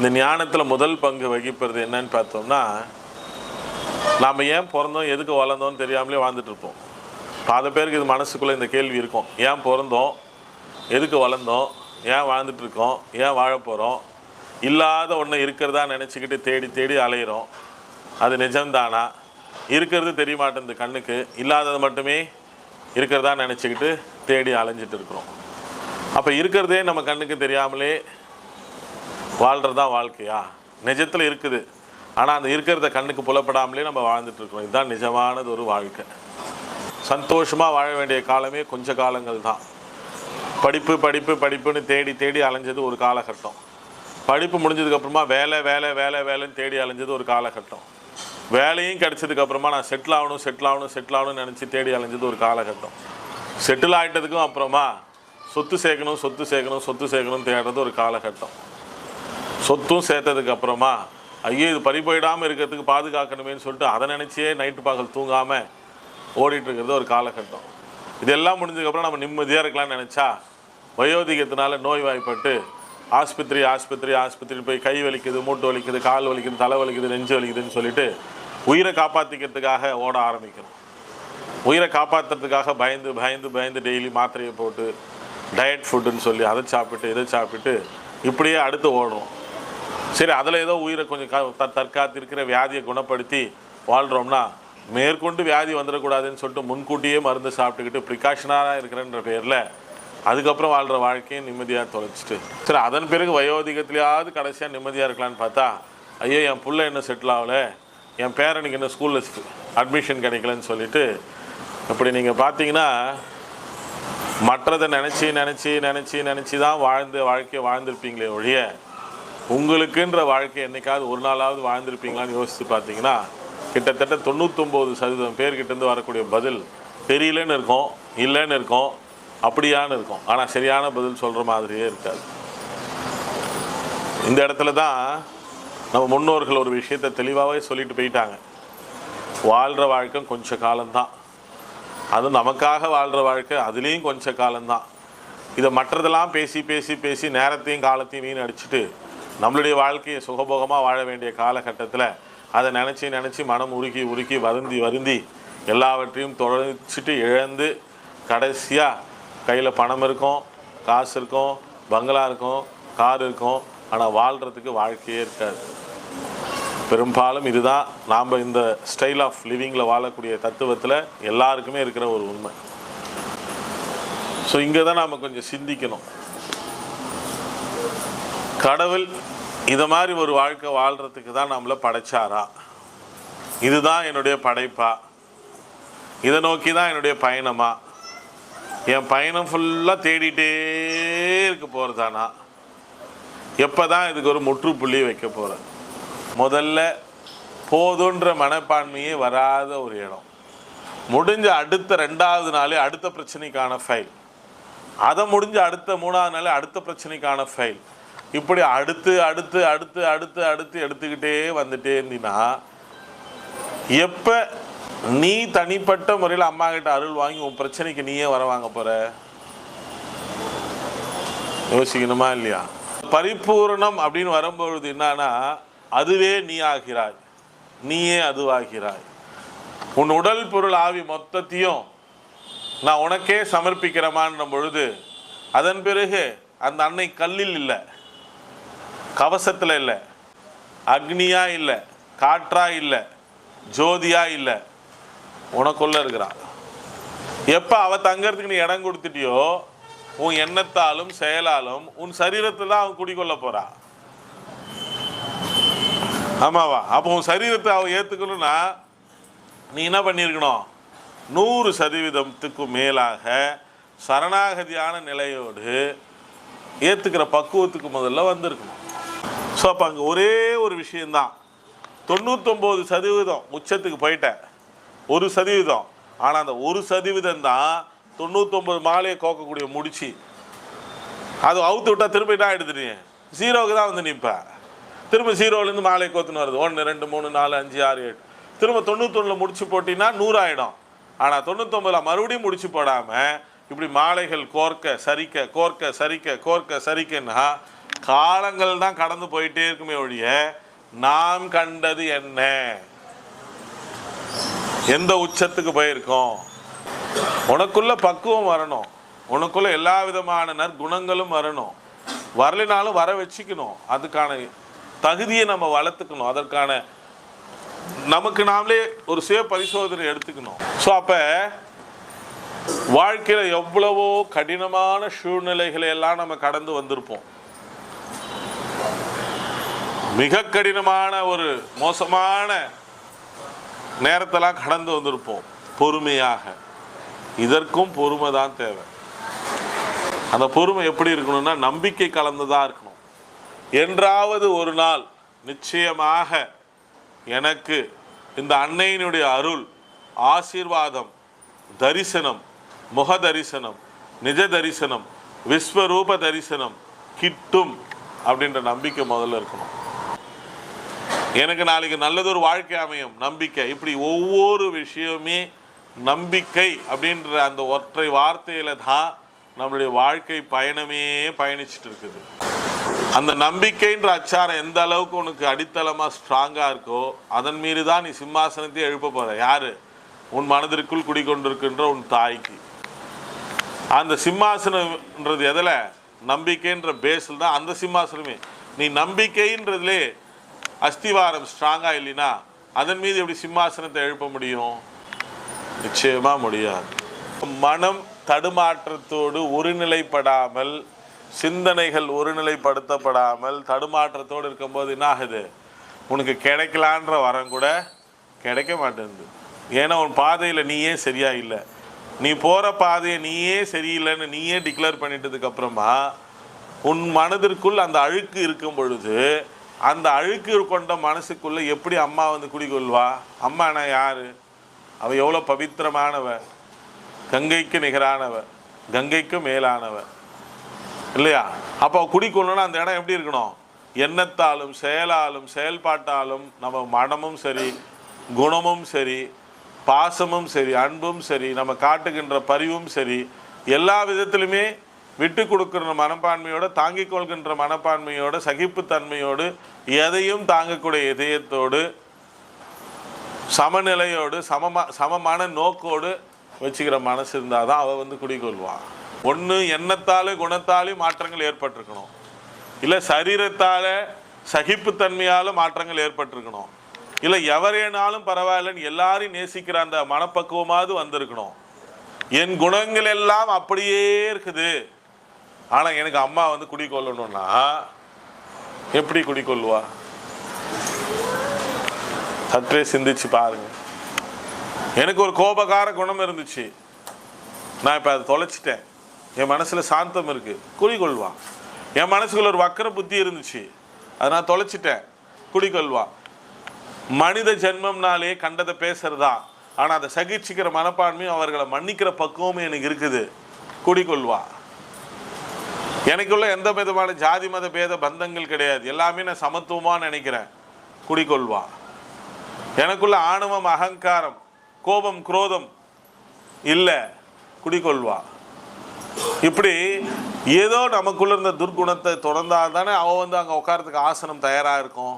இந்த ஞானத்தில் முதல் பங்கு வகிப்பது என்னன்னு பார்த்தோம்னா நாம் ஏன் பிறந்தோம் எதுக்கு வளர்ந்தோம்னு தெரியாமலே வாழ்ந்துட்டு இருப்போம். பாத பேருக்கு இது மனசுக்குள்ளே இந்த கேள்வி இருக்கும். ஏன் பிறந்தோம்? எதுக்கு வளர்ந்தோம்? ஏன் வாழ்ந்துட்டு இருக்கோம்? ஏன் வாழ போகிறோம் இல்லாத ஒன்று இருக்கிறதா நினச்சிக்கிட்டு தேடி தேடி அலையிறோம். அது நிஜம்தானா? இருக்கிறது தெரிய மாட்டேங்குது கண்ணுக்கு. இல்லாதது மட்டுமே இருக்கிறதா நினச்சிக்கிட்டு தேடி அலைஞ்சிட்டு இருக்கிறோம். அப்போ இருக்கிறதே நம்ம கண்ணுக்கு தெரியாமலே வாழ்கிறது தான் வாழ்க்கையா? நிஜத்தில் இருக்குது. ஆனால் அந்த இருக்கிறத கண்ணுக்கு புலப்படாமலே நம்ம வாழ்ந்துட்டுருக்கோம் இதுதான் நிஜமானது ஒரு வாழ்க்கை. சந்தோஷமாக வாழ வேண்டிய காலமே கொஞ்ச காலங்கள் தான். படிப்பு படிப்பு படிப்புன்னு தேடி தேடி அலைஞ்சது ஒரு காலகட்டம். படிப்பு முடிஞ்சதுக்கப்புறமா வேலை வேலை வேலை வேலைன்னு தேடி அலைஞ்சது ஒரு காலகட்டம். வேலையும் கிடச்சதுக்கப்புறமா நான் செட்டில் ஆகணும் செட்டில் ஆகணும் செட்டில் ஆகணும்னு நினச்சி தேடி அலைஞ்சது ஒரு காலகட்டம். செட்டில் ஆகிட்டதுக்கும் அப்புறமா சொத்து சேர்க்கணும் சொத்து சேர்க்கணும் சொத்து சேர்க்கணும் தேடுறது ஒரு காலகட்டம். சொத்தும் சேர்த்ததுக்கு அப்புறமா ஐயோ இது பறி போயிடாமல் இருக்கிறதுக்கு பாதுகாக்கணுமேன்னு சொல்லிட்டு அதை நினச்சியே நைட்டு பகல் தூங்காமல் ஓடிட்டுருக்கிறது ஒரு காலகட்டம். இதெல்லாம் முடிஞ்சதுக்கப்புறம் நம்ம நிம்மதியாக இருக்கலாம்னு நினச்சா வயோதிகத்தினால நோய்வாய்ப்பட்டு ஆஸ்பத்திரி ஆஸ்பத்திரி ஆஸ்பத்திரி போய் கை வலிக்குது மூட்டு வலிக்குது கால் வலிக்குது தலை வலிக்குது நெஞ்சு வலிக்குதுன்னு சொல்லிட்டு உயிரை காப்பாற்றிக்கிறதுக்காக ஓட ஆரம்பிக்கணும். உயிரை காப்பாற்றுறதுக்காக பயந்து பயந்து பயந்து டெய்லி மாத்திரையை போட்டு டயட் ஃபுட்டுன்னு சொல்லி அதை சாப்பிட்டு இதை சாப்பிட்டு இப்படியே அடுத்து ஓடணும். சரி அதில் ஏதோ உயிரை கொஞ்சம் க தற்காத்து இருக்கிற வியாதியை குணப்படுத்தி வாழ்கிறோம்னா மேற்கொண்டு வியாதி வந்துடக்கூடாதுன்னு சொல்லிட்டு முன்கூட்டியே மருந்து சாப்பிட்டுக்கிட்டு ப்ரிகாஷனாக இருக்கிறன்ற பேரில் அதுக்கப்புறம் வாழ்கிற வாழ்க்கையை நிம்மதியாக தொலைச்சிட்டு. சரி அதன் பிறகு வயோதிகத்திலேயாவது கடைசியாக நிம்மதியாக இருக்கலான்னு பார்த்தா ஐயோ என் புள்ள இன்னும் செட்டில் ஆகலை என் பேரனுக்கு இன்னும் ஸ்கூலில் அட்மிஷன் கிடைக்கலன்னு சொல்லிட்டு இப்படி நீங்கள் பார்த்தீங்கன்னா மற்றதை நினச்சி நினச்சி நினச்சி நினச்சி தான் வாழ்ந்து வாழ்க்கையை வாழ்ந்திருப்பீங்களே ஒழிய உங்களுக்குன்ற வாழ்க்கை என்னைக்காவது ஒரு நாளாவது வாழ்ந்திருப்பீங்களான்னு யோசித்து பார்த்தீங்கன்னா கிட்டத்தட்ட தொண்ணூத்தொம்பது சதவீதம் பேர்கிட்டேருந்து வரக்கூடிய பதில் தெரியலன்னு இருக்கும் இல்லைன்னு இருக்கும் அப்படியான்னு இருக்கும். ஆனால் சரியான பதில் சொல்கிற மாதிரியே இருக்காது. இந்த இடத்துல தான் நம்ம முன்னோர்கள் ஒரு விஷயத்தை தெளிவாகவே சொல்லிட்டு போயிட்டாங்க. வாழ்கிற வாழ்க்கை கொஞ்ச காலம்தான். அதுவும் நமக்காக வாழ்கிற வாழ்க்கை அதுலேயும் கொஞ்ச காலம்தான். இதை மற்றதெல்லாம் பேசி பேசி பேசி நேரத்தையும் காலத்தையும் வீண் அடிச்சுட்டு நம்மளுடைய வாழ்க்கையை சுகபோகமாக வாழ வேண்டிய காலகட்டத்தில் அதை நினச்சி நினச்சி மனம் உருக்கி உருக்கி வருந்தி வருந்தி எல்லாவற்றையும் தொலைச்சிட்டு இழந்து கடைசியாக கையில் பணம் இருக்கும் காசு இருக்கும் பங்களா இருக்கும் கார் இருக்கும். ஆனால் வாழ்கிறதுக்கு வாழ்க்கையே இருக்காது. பெரும்பாலும் இதுதான் நாம் இந்த ஸ்டைல் ஆஃப் லிவிங்கில் வாழக்கூடிய தத்துவத்தில் எல்லாருக்குமே இருக்கிற ஒரு உண்மை. ஸோ இங்கே தான் நாம் கொஞ்சம் சிந்திக்கணும். கடவுள் இதை மாதிரி ஒரு வாழ்க்கை வாழ்கிறதுக்கு தான் நம்மளை படைச்சாரா? இதுதான் என்னுடைய படைப்பா? இதை நோக்கி தான் என்னுடைய பயணமா? என் பயணம் ஃபுல்லாக தேடிட்டே இருக்க போகிறதானா எப்போ தான் இதுக்கு ஒரு முற்றுப்புள்ளி வைக்க போகிறேன் முதல்ல போதுன்ற மனப்பான்மையே வராத ஒரு இடம். முடிஞ்ச அடுத்த ரெண்டாவது நாளே அடுத்த பிரச்சனைக்கான ஃபைல் அதை முடிஞ்ச அடுத்த மூணாவது நாளே அடுத்த பிரச்சனைக்கான ஃபைல் இப்படி அடுத்து அடுத்து அடுத்து அடுத்து அடுத்து எடுத்துக்கிட்டே வந்துட்டே இருந்தீங்கன்னா எப்போ நீ தனிப்பட்ட முறையில் அம்மா கிட்ட அருள் வாங்கி உன் பிரச்சனைக்கு நீயே வர வாங்க போற? யோசிக்கணுமா இல்லையா? பரிபூரணம் அப்படின்னு வரும்பொழுது என்னன்னா அதுவே நீ ஆகிறாய். நீயே அதுவாகிறாய். உன் உடல் பொருள் ஆவி மொத்தத்தையும் நான் உனக்கே சமர்ப்பிக்கிறமான்ற பொழுது அதன் பிறகு அந்த அன்னை கல்லில் இல்லை. கவசத்தில் இல்லை. அக்னியாக இல்லை. காற்றாக இல்லை. ஜோதியாக இல்லை. உனக்குள்ள இருக்கிறான். எப்போ அவ தங்கிறதுக்கு நீ இடம் கொடுத்துட்டியோ உன் எண்ணத்தாலும் செயலாலும் உன் சரீரத்தை தான் அவன் குடிக்கொள்ள போறா. ஆமாவா? அப்போ உன் சரீரத்தை அவள் ஏற்றுக்கணும்னா நீ என்ன பண்ணியிருக்கணும் நூறு சதவீதத்துக்கும் மேலாக சரணாகதியான நிலையோடு ஏற்றுக்கிற பக்குவத்துக்கு முதல்ல வந்திருக்கணும். ஸோ அப்போ அங்கே ஒரே ஒரு விஷயந்தான் தொண்ணூத்தொம்பது சதவீதம் உச்சத்துக்கு போயிட்டேன். ஒரு சதவீதம். ஆனால் அந்த ஒரு சதவீதம் தான் தொண்ணூத்தொம்பது மாலையை கோக்கக்கூடிய முடிச்சு. அது அவுத்து விட்டா திரும்ப என்ன ஆகிடுது நீ ஜீரோவுக்கு தான் வந்து நிற்பேன் திரும்ப ஜீரோலேருந்து மாலையை கோத்துன்னு வருது. ஒன்று ரெண்டு மூணு நாலு அஞ்சு ஆறு ஏழு. திரும்ப தொண்ணூத்தொன்னில் முடிச்சு போட்டிங்கன்னா நூறாயிடும். ஆனால் தொண்ணூத்தொம்பதில் மறுபடியும் முடிச்சு போடாமல் இப்படி மாலைகள் கோர்க்க சரிக்க கோர்க்க சரிக்க கோர்க்க சரிக்கன்னா காலங்கள் தான் கடந்து போயிட்டே இருக்குமே ஒழிய நாம் கண்டது என்ன? எந்த உச்சத்துக்கு போயிருக்கோம்? உனக்குள்ள பக்குவம் வரணும். உனக்குள்ள எல்லா விதமான நற்குணங்களும் வரணும். வரலினாலும் வர வச்சுக்கணும். அதுக்கான தகுதியை நம்ம வளர்த்துக்கணும். அதற்கான நமக்கு நாமளே ஒரு சுய பரிசோதனை எடுத்துக்கணும். ஸோ அப்போ வாழ்க்கையில் எவ்வளவோ கடினமான சூழ்நிலைகளை எல்லாம் நம்ம கடந்து வந்திருப்போம். மிக கடினமான ஒரு மோசமான நேரத்தெல்லாம் கடந்து வந்திருப்போம் பொறுமையாக. இதற்கும் பொறுமை தான் தேவை. அந்த பொறுமை எப்படி இருக்கணும்னா நம்பிக்கை கலந்ததா இருக்கணும். என்றாவது ஒரு நாள் நிச்சயமாக எனக்கு இந்த அன்னையினுடைய அருள் ஆசீர்வாதம் தரிசனம் முக தரிசனம் நிஜ தரிசனம் விஸ்வரூப தரிசனம் கிட்டும் அப்படின்ற நம்பிக்கை முதல்ல இருக்கணும். எனக்கு நாளைக்கு நல்லதொரு வாழ்க்கை அமையும். நம்பிக்கை. இப்படி ஒவ்வொரு விஷயமே நம்பிக்கை அப்படின்ற அந்த ஒற்றை வார்த்தையில தான் நம்மளுடைய வாழ்க்கை பயணமே பயணிச்சுட்டு இருக்குது. அந்த நம்பிக்கைன்ற அச்சாரம் எந்த அளவுக்கு உனக்கு அடித்தளமாக ஸ்ட்ராங்காக இருக்கோ அதன் மீது தான் நீ சிம்மாசனத்தையே எழுப்ப போகிற யாரு? உன் மனதிற்குள் குடிக்கொண்டிருக்கின்ற உன் தாய்க்கு. அந்த சிம்மாசனம்ன்றது எதில்? நம்பிக்கைன்ற பேஸில் தான் அந்த சிம்மாசனமே. நீ நம்பிக்கைன்றதுலே அஸ்திவாரம் ஸ்ட்ராங்காக இல்லைன்னா அதன் மீது எப்படி சிம்மாசனத்தை எழுப்ப முடியும்? நிச்சயமாக முடியாது. மனம் தடுமாற்றத்தோடு ஒருநிலைப்படாமல் சிந்தனைகள் ஒருநிலைப்படுத்தப்படாமல் தடுமாற்றத்தோடு இருக்கும்போது என்ன ஆகுது உனக்கு கிடைக்கலான்ற வரம் கூட கிடைக்க மாட்டேங்குது. ஏன்னா உன் பாதையில் நீயே சரியாக இல்லை. நீ போகிற பாதையை நீயே சரியில்லைன்னு நீயே டிக்ளேர் பண்ணிட்டதுக்கப்புறமா உன் மனதிற்குள் அந்த அழுக்கு இருக்கும் பொழுது அந்த அழுக்கு கொண்ட மனசுக்குள்ளே எப்படி அம்மா வந்து குடிகொள்வா? அம்மானா யார்? அவள் எவ்வளோ பவித்திரமானவ கங்கைக்கு நிகரானவ கங்கைக்கு மேலானவ இல்லையா? அப்போ குடிக்கொள்ளணும் அந்த இடம் எப்படி இருக்கணும்? எண்ணத்தாலும் செயலாலும் செயல்பாட்டாலும் நம்ம மனமும் சரி குணமும் சரி பாசமும் சரி அன்பும் சரி நம்ம காட்டுகின்ற பரிவும் சரி எல்லா விதத்திலுமே விட்டு கொடுக்கிற மனப்பான்மையோடு தாங்கிக் கொள்கின்ற மனப்பான்மையோடு சகிப்புத்தன்மையோடு எதையும் தாங்கக்கூடிய இதயத்தோடு சமநிலையோடு சமமா சமமான நோக்கோடு வச்சுக்கிற மனசு இருந்தால் தான் அவள் வந்து குடிக்கொள்வான் ஒன்று எண்ணத்தாலே குணத்தாலே மாற்றங்கள் ஏற்பட்டிருக்கணும். இல்லை சரீரத்தால் சகிப்புத்தன்மையால் மாற்றங்கள் ஏற்பட்டிருக்கணும். இல்லை எவரேனாலும் பரவாயில்லன்னு எல்லாரையும் நேசிக்கிற அந்த மனப்பக்குவமாவது வந்திருக்கணும். என் குணங்கள் எல்லாம் அப்படியே இருக்குது. ஆனால் எனக்கு அம்மா வந்து குடிக்கொள்ளணும்னா எப்படி குடிக்கொள்வா சற்றே சிந்திச்சு பாருங்க. எனக்கு ஒரு கோபக்கார குணம் இருந்துச்சு. நான் இப்போ அதை தொலைச்சிட்டேன். என் மனசில் சாந்தம் இருக்குது குடிக்கொள்வா என் மனசுக்குள்ள ஒரு வக்கர புத்தி இருந்துச்சு. அதை நான் தொலைச்சிட்டேன். குடிக்கொள்வா மனித ஜென்மம்னாலே கண்டதை பேசுறதா? ஆனால் அதை சகிச்சுக்கிற மனப்பான்மையும் அவர்களை மன்னிக்கிற பக்குவமும் எனக்கு இருக்குது. குடிக்கொள்வா எனக்குள்ள எந்த விதமான ஜாதி மத பேத பந்தங்கள் கிடையாது. எல்லாமே நான் சமத்துவமாக நினைக்கிறேன். குடிக்கொள்வா எனக்குள்ள ஆணவம் அகங்காரம் கோபம் குரோதம் இல்லை. குடிக்கொள்வா இப்படி ஏதோ நமக்குள்ள இருந்த துர்க்குணத்தை தொடர்ந்தால் தானே அவன் வந்து அங்கே உட்காரத்துக்கு ஆசனம் தயாராக இருக்கும்?